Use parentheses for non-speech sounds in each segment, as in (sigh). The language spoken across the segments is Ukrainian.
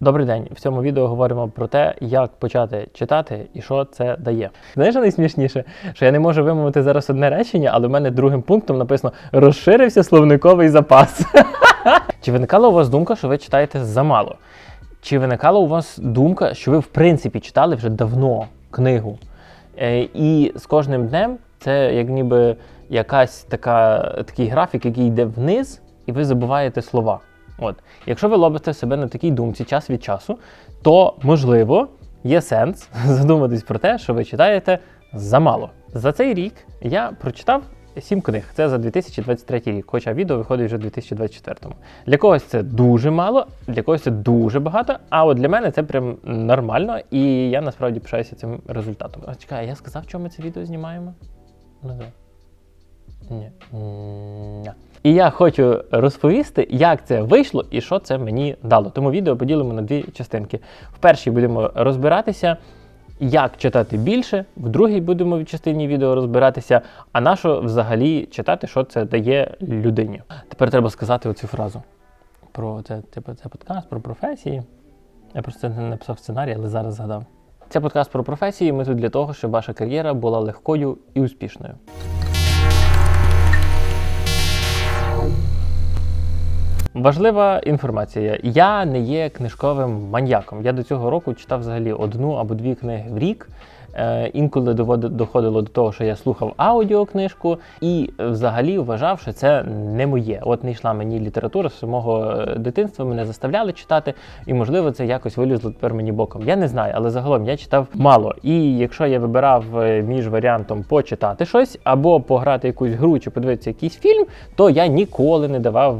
Добрий день. В цьому відео говоримо про те, як почати читати і що це дає. Знаєш, найсмішніше, що я не можу вимовити зараз одне речення, але в мене другим пунктом написано розширився словниковий запас. (laughs) Чи виникала у вас думка, що ви читаєте замало? Чи виникала у вас думка, що ви в принципі читали вже давно книгу? Е, І з кожним днем це як ніби якась така, такий графік, який йде вниз, і ви забуваєте слова. От, якщо ви ловите себе на такій думці час від часу, то можливо є сенс (laughs) задуматись про те, що ви читаєте замало. За цей рік я прочитав сім книг. Це за 2023 рік, хоча відео виходить вже в 2024. Для когось це дуже мало, для когось це дуже багато. А от для мене це прям нормально, і я насправді пишаюся цим результатом. А чекай, я сказав, чому ми це відео знімаємо? Ну да. Ні. І я хочу розповісти, як це вийшло і що це мені дало. Тому відео поділимо на дві частинки. В першій будемо розбиратися, як читати більше, в другій будемо в частині відео розбиратися, а на що взагалі читати, що це дає людині. Тепер треба сказати оцю фразу про це, типу, це подкаст про професії. Я просто не написав сценарій, але зараз згадав. Це подкаст про професії. Ми тут для того, щоб ваша кар'єра була легкою і успішною. Важлива інформація. Я не є книжковим маньяком. Я до цього року читав взагалі одну або дві книги в рік. Е, інколи доходило до того, що я слухав аудіокнижку і е, взагалі вважав, що це не моє. От не йшла мені література з самого е, дитинства, мене заставляли читати, і можливо це якось вилізло тепер мені боком. Я не знаю, але загалом я читав мало. І якщо я вибирав між варіантом почитати щось або пограти якусь гру чи подивитися якийсь фільм, то я ніколи не давав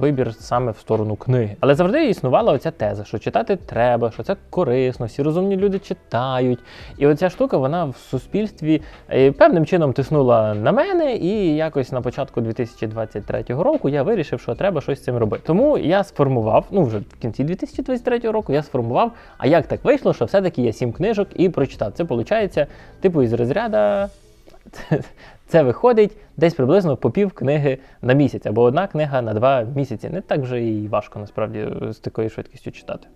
вибір саме в сторону книги. Але завжди існувала оця теза, що читати треба, що це корисно, всі розумні люди читають. І оця штука вона в суспільстві е, певним чином тиснула на мене, і якось на початку 2023 року я вирішив, що треба щось з цим робити. Тому я сформував, ну вже в кінці 2023 року я сформував, а як так вийшло, що все-таки є сім книжок і прочитав. Це виходить, типу, із розряда. (laughs) Це виходить десь приблизно по пів книги на місяць, або одна книга на два місяці. Не так вже і важко насправді з такою швидкістю читати.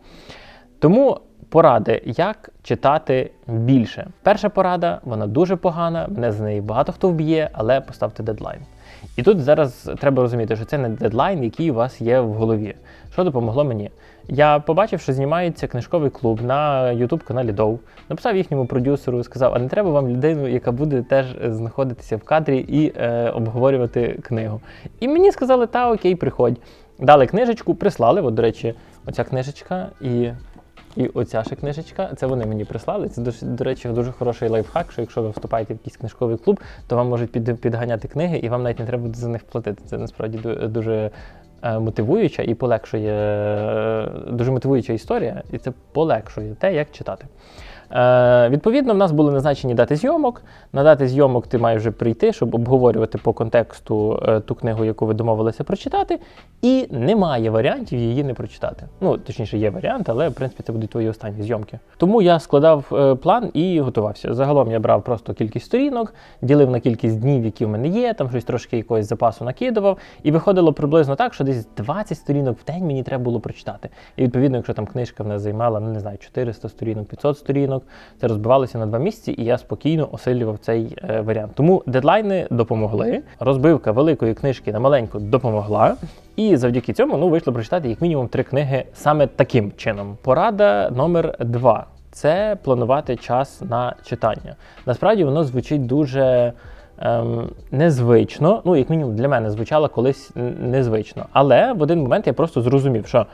Тому поради, як читати більше. Перша порада, вона дуже погана, мене з неї багато хто вб'є, але поставте дедлайн. І тут зараз треба розуміти, що це не дедлайн, який у вас є в голові. Що допомогло мені? Я побачив, що знімається книжковий клуб на youtube каналі Дов. Написав їхньому продюсеру, сказав: а не треба вам людину, яка буде теж знаходитися в кадрі і е, обговорювати книгу. І мені сказали, та окей, приходь. Дали книжечку, прислали. От, до речі, оця книжечка і. І оця ще книжечка, це вони мені прислали. Це, до, речі, дуже хороший лайфхак, що якщо ви вступаєте в якийсь книжковий клуб, то вам можуть під, підганяти книги, і вам навіть не треба буде за них платити. Це насправді дуже е, мотивуюча і полегшує, е, дуже мотивуюча історія, і це полегшує те, як читати. Е, відповідно, в нас були назначені дати зйомок. На дати зйомок ти маєш вже прийти, щоб обговорювати по контексту е, ту книгу, яку ви домовилися прочитати, і немає варіантів її не прочитати. Ну, точніше, є варіант, але в принципі це будуть твої останні зйомки. Тому я складав е, план і готувався. Загалом я брав просто кількість сторінок, ділив на кількість днів, які в мене є, там щось трошки якогось запасу накидував, і виходило приблизно так, що десь 20 сторінок в день мені треба було прочитати. І відповідно, якщо там книжка в нас займала, ну не знаю, 400 сторінок, 500 сторінок, це розбивалося на два місяці, і я спокійно осилював цей е, варіант. Тому дедлайни допомогли. Розбивка великої книжки на маленьку допомогла. І завдяки цьому ну, вийшло прочитати як мінімум три книги саме таким чином. Порада номер два це планувати час на читання. Насправді воно звучить дуже. Ем, незвично, ну як мінімум для мене звучало колись незвично. Але в один момент я просто зрозумів, що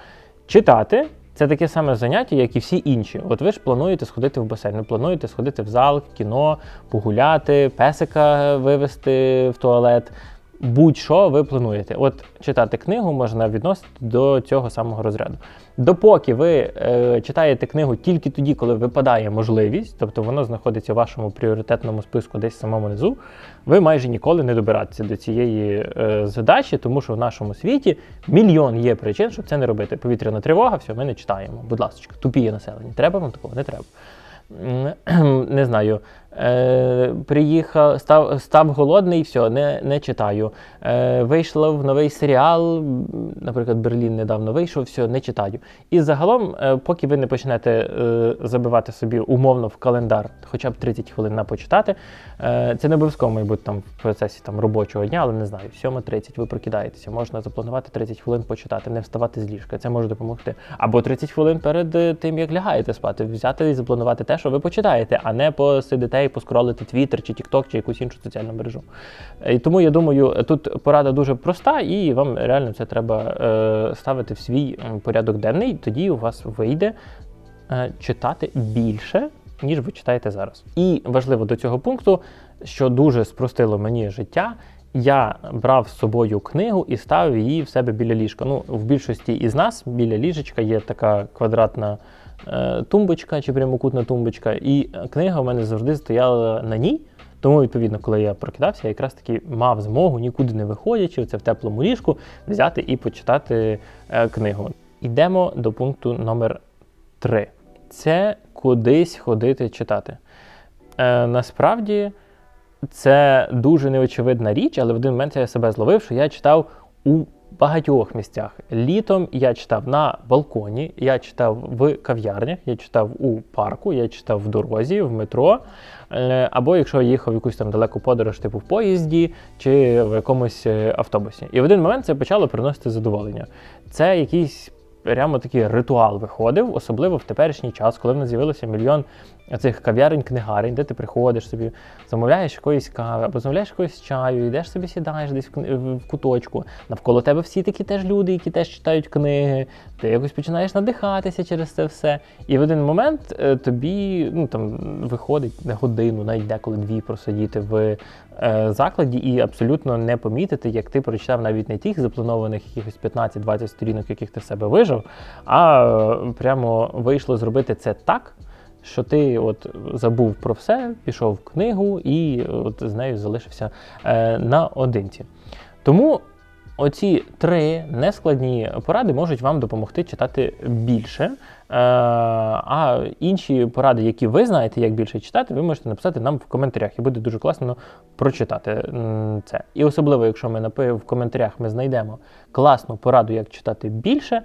читати це таке саме заняття, як і всі інші. От ви ж плануєте сходити в басейн, ви плануєте сходити в зал, кіно, погуляти, песика вивезти в туалет. Будь-що ви плануєте. От читати книгу можна відносити до цього самого розряду. Допоки ви е, читаєте книгу тільки тоді, коли випадає можливість, тобто воно знаходиться в вашому пріоритетному списку десь в самому низу, ви майже ніколи не добираєтеся до цієї е, задачі, тому що в нашому світі мільйон є причин, щоб це не робити. Повітряна тривога, все, ми не читаємо. Будь ласка, тупіє населення. Треба вам такого? Не треба. (clears throat) Не знаю. Е, приїхав, став, став голодний, все, не, не читаю. Е, в новий серіал, наприклад, Берлін недавно вийшов, все, не читаю. І загалом, е, поки ви не почнете е, забивати собі умовно в календар хоча б 30 хвилин на почитати, е, це не обов'язково має бути там в процесі там, робочого дня, але не знаю, 7.30 ви прокидаєтеся, можна запланувати 30 хвилин почитати, не вставати з ліжка, це може допомогти. Або 30 хвилин перед е, тим, як лягаєте спати, взяти і запланувати те, що ви почитаєте, а не посидите і поскролити Twitter чи TikTok чи якусь іншу соціальну мережу. Е, І тому я думаю, тут порада дуже проста, і вам реально це треба е, ставити в свій порядок денний. Тоді у вас вийде е, читати більше, ніж ви читаєте зараз. І важливо до цього пункту, що дуже спростило мені життя. Я брав з собою книгу і ставив її в себе біля ліжка. Ну, в більшості із нас біля ліжечка є така квадратна тумбочка чи прямокутна тумбочка, і е, книга у мене завжди стояла на ній. Тому, відповідно, коли я прокидався, я якраз таки мав змогу, нікуди не виходячи, це в теплому ліжку, взяти і почитати е, книгу. Йдемо до пункту номер 3. Це кудись ходити читати. Е, насправді це дуже неочевидна річ, але в один момент я себе зловив, що я читав у багатьох місцях. Літом я читав на балконі, я читав в кав'ярнях, я читав у парку, я читав в дорозі, в метро. Е, Або якщо я їхав якусь там далеку подорож, типу в поїзді чи в якомусь е, автобусі. І в один момент це почало приносити задоволення. Це якийсь прямо такий ритуал виходив, особливо в теперішній час, коли в нас з'явилося мільйон цих кав'ярень, книгарень, де ти приходиш собі, замовляєш якоїсь кави, або замовляєш якогось чаю, йдеш собі, сідаєш десь в куточку. Навколо тебе всі такі теж люди, які теж читають книги. Ти якось починаєш надихатися через це все. І в один момент е, тобі ну, там, виходить на годину, навіть деколи дві просидіти в е, закладі і абсолютно не помітити, як ти прочитав навіть не тих запланованих якихось 15-20 сторінок, яких ти в себе вижив, а е, прямо вийшло зробити це так, що ти от забув про все, пішов в книгу і от з нею залишився е, наодинці. Тому оці три нескладні поради можуть вам допомогти читати більше. Е, а інші поради, які ви знаєте, як більше читати, ви можете написати нам в коментарях, і буде дуже класно прочитати це. І особливо, якщо ми в коментарях ми знайдемо класну пораду, як читати більше,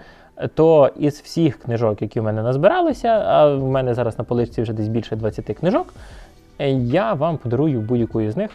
то із всіх книжок, які в мене назбиралися, а в мене зараз на поличці вже десь більше 20 книжок, е, я вам подарую будь-яку із них,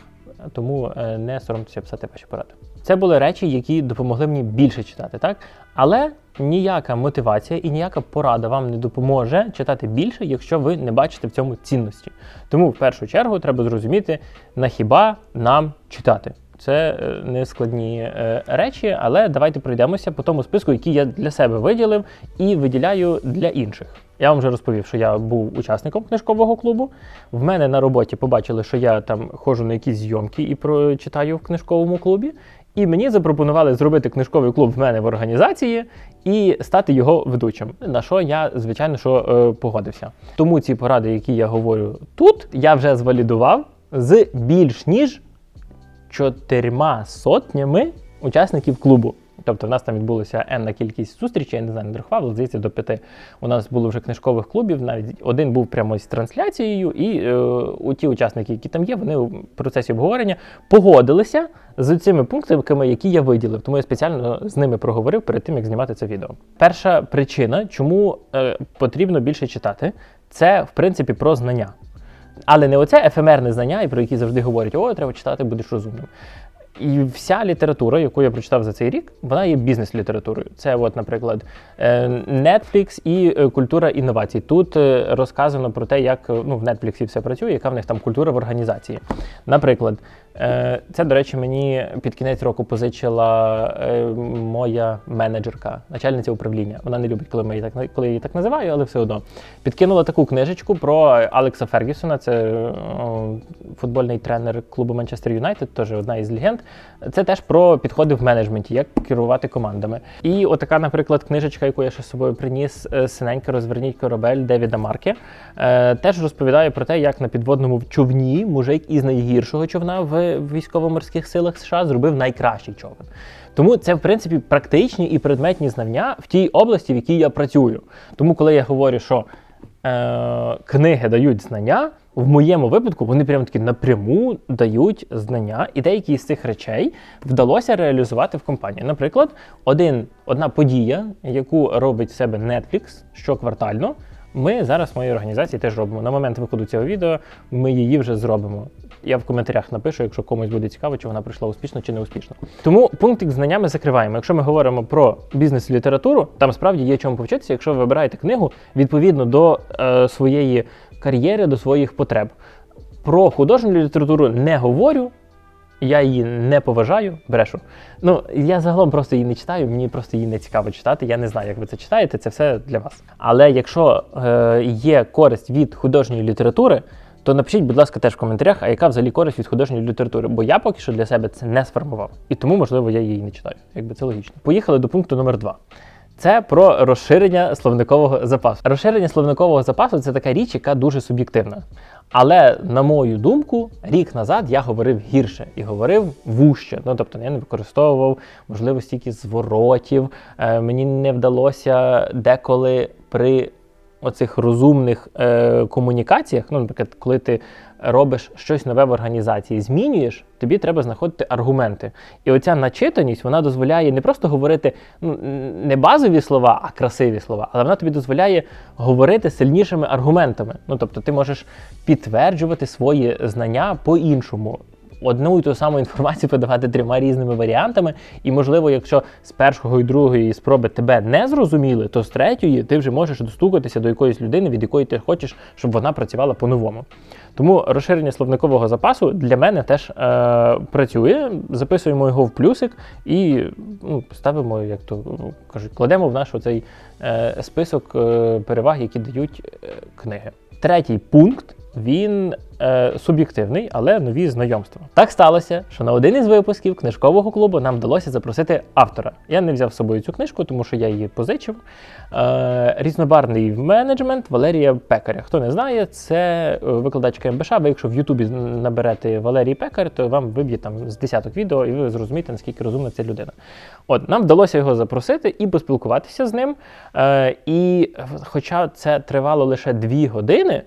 тому е, не соромтеся писати ваші поради. Це були речі, які допомогли мені більше читати, так? Але ніяка мотивація і ніяка порада вам не допоможе читати більше, якщо ви не бачите в цьому цінності. Тому в першу чергу треба зрозуміти, на хіба нам читати. Це е, не складні е, речі, але давайте пройдемося по тому списку, який я для себе виділив і виділяю для інших. Я вам вже розповів, що я був учасником книжкового клубу. В мене на роботі побачили, що я там ходжу на якісь зйомки і прочитаю в книжковому клубі. І мені запропонували зробити книжковий клуб в мене в організації і стати його ведучим. На що я, звичайно, що е, погодився. Тому ці поради, які я говорю тут, я вже звалідував з більш ніж чотирма сотнями учасників клубу. Тобто в нас там відбулося енна кількість зустрічей, я не знаю, не рахував, але здається, до п'яти. У нас було вже книжкових клубів, навіть один був прямо з трансляцією, і е, у ті учасники, які там є, вони у процесі обговорення погодилися з цими пунктами, які я виділив. Тому я спеціально з ними проговорив перед тим, як знімати це відео. Перша причина, чому е, потрібно більше читати, це в принципі про знання. Але не оце ефемерне знання, про які завжди говорять, о, треба читати, будеш розумним. І вся література, яку я прочитав за цей рік, вона є бізнес-літературою. Це, от, наприклад, е, Netflix і е, культура інновацій. Тут е, розказано про те, як ну, в Netflix все працює, яка в них там культура в організації. Наприклад, це, до речі, мені під кінець року позичила е, моя менеджерка, начальниця управління. Вона не любить, коли ми її так коли її так називаю, але все одно. Підкинула таку книжечку про Алекса Фергюсона. Це о, футбольний тренер клубу Манчестер Юнайтед, теж одна із легенд. Це теж про підходи в менеджменті, як керувати командами. І отака, наприклад, книжечка, яку я ще з собою приніс, е, синенька розверніть корабель Девіда Марке, е, теж розповідає про те, як на підводному човні мужик із найгіршого човна в військово-морських силах США зробив найкращий човен. Тому це, в принципі, практичні і предметні знання в тій області, в якій я працюю. Тому, коли я говорю, що е, книги дають знання, в моєму випадку вони прямо таки напряму дають знання, і деякі з цих речей вдалося реалізувати в компанії. Наприклад, один, одна подія, яку робить в себе Netflix щоквартально, ми зараз в моїй організації теж робимо. На момент виходу цього відео ми її вже зробимо. Я в коментарях напишу, якщо комусь буде цікаво, чи вона пройшла успішно чи не успішно. Тому пунктик знаннями закриваємо. Якщо ми говоримо про бізнес-літературу, там справді є чому повчитися, якщо ви вибираєте книгу відповідно до е, своєї кар'єри, до своїх потреб. Про художню літературу не говорю. Я її не поважаю, брешу. Ну, я загалом просто її не читаю, мені просто її не цікаво читати. Я не знаю, як ви це читаєте, це все для вас. Але якщо е, є користь від художньої літератури, то напишіть, будь ласка, теж в коментарях, а яка взагалі користь від художньої літератури, бо я поки що для себе це не сформував. І тому, можливо, я її не читаю. Якби це логічно. Поїхали до пункту номер два. Це про розширення словникового запасу. Розширення словникового запасу це така річ, яка дуже суб'єктивна. Але, на мою думку, рік назад я говорив гірше і говорив вужче. Ну тобто я не використовував можливо стільки зворотів. Е, мені не вдалося деколи при оцих розумних е, комунікаціях, ну, наприклад, коли ти робиш щось нове в організації, змінюєш, тобі треба знаходити аргументи. І оця начитаність вона дозволяє не просто говорити ну, не базові слова, а красиві слова, але вона тобі дозволяє говорити сильнішими аргументами. Ну тобто ти можеш підтверджувати свої знання по-іншому. Одну і ту саму інформацію (laughs) подавати трьома різними варіантами, і можливо, якщо з першого і другої спроби тебе не зрозуміли, то з третьої ти вже можеш достукатися до якоїсь людини, від якої ти хочеш, щоб вона працювала по-новому. Тому розширення словникового запасу для мене теж е, працює. Записуємо його в плюсик і ну, ставимо, як то ну, кажуть, кладемо в наш оцей е, список е, переваг, які дають е, книги. Третій пункт. Він е, суб'єктивний, але нові знайомства. Так сталося, що на один із випусків книжкового клубу нам вдалося запросити автора. Я не взяв з собою цю книжку, тому що я її позичив. Е, різнобарний менеджмент Валерія Пекаря. Хто не знає, це е, викладачка МБШ. Ви якщо в Ютубі наберете Валерій Пекар, то вам виб'є там з десяток відео, і ви зрозумієте, наскільки розумна ця людина. От нам вдалося його запросити і поспілкуватися з ним. Е, і хоча це тривало лише дві години.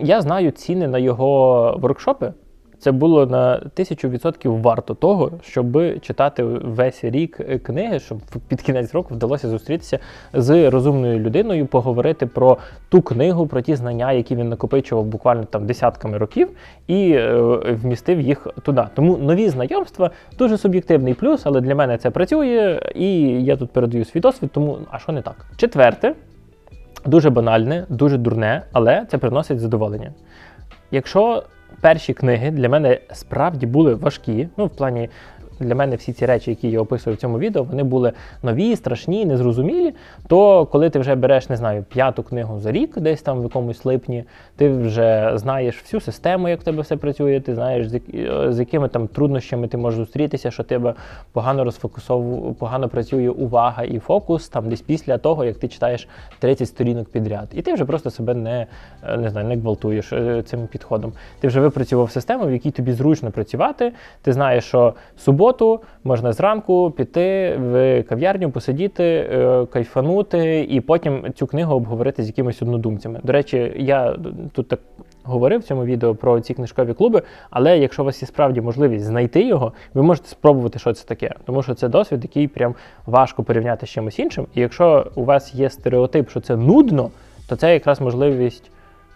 Я знаю ціни на його воркшопи. Це було на тисячу відсотків варто того, щоб читати весь рік книги, щоб під кінець року вдалося зустрітися з розумною людиною, поговорити про ту книгу, про ті знання, які він накопичував буквально там десятками років, і е, вмістив їх туди. Тому нові знайомства дуже суб'єктивний плюс, але для мене це працює, і я тут передаю свій досвід. Тому а що не так? Четверте. Дуже банальне, дуже дурне, але це приносить задоволення. Якщо перші книги для мене справді були важкі, ну в плані для мене всі ці речі, які я описую в цьому відео, вони були нові, страшні, незрозумілі. То коли ти вже береш, не знаю, п'яту книгу за рік, десь там в якомусь липні, ти вже знаєш всю систему, як в тебе все працює, ти знаєш, з якими там труднощами ти можеш зустрітися, що тебе погано розфокусовує, погано працює увага і фокус, там десь після того, як ти читаєш 30 сторінок підряд. І ти вже просто себе не не знаю, не гвалтуєш е, цим підходом. Ти вже випрацював систему, в якій тобі зручно працювати. Ти знаєш, що суботу суботу можна зранку піти в кав'ярню, посидіти, е, кайфанути і потім цю книгу обговорити з якимись однодумцями. До речі, я тут так говорив в цьому відео про ці книжкові клуби, але якщо у вас є справді можливість знайти його, ви можете спробувати, що це таке. Тому що це досвід, який прям важко порівняти з чимось іншим. І якщо у вас є стереотип, що це нудно, то це якраз можливість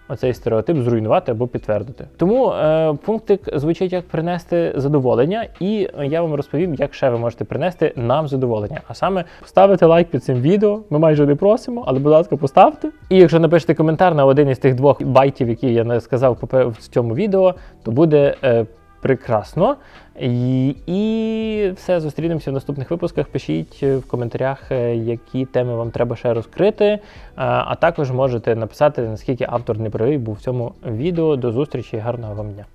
оцей стереотип зруйнувати або підтвердити. Тому е, пунктик звучить як принести задоволення, і я вам розповім, як ще ви можете принести нам задоволення. А саме поставити лайк під цим відео. Ми майже не просимо, але, будь ласка, поставте. І якщо напишете коментар на один із тих двох байтів, які я не сказав в цьому відео, то буде. Е, прекрасно. І, і все, зустрінемося в наступних випусках. Пишіть в коментарях, е, які теми вам треба ще розкрити. А також можете написати, наскільки автор не правий був в цьому відео. До зустрічі гарного вам дня.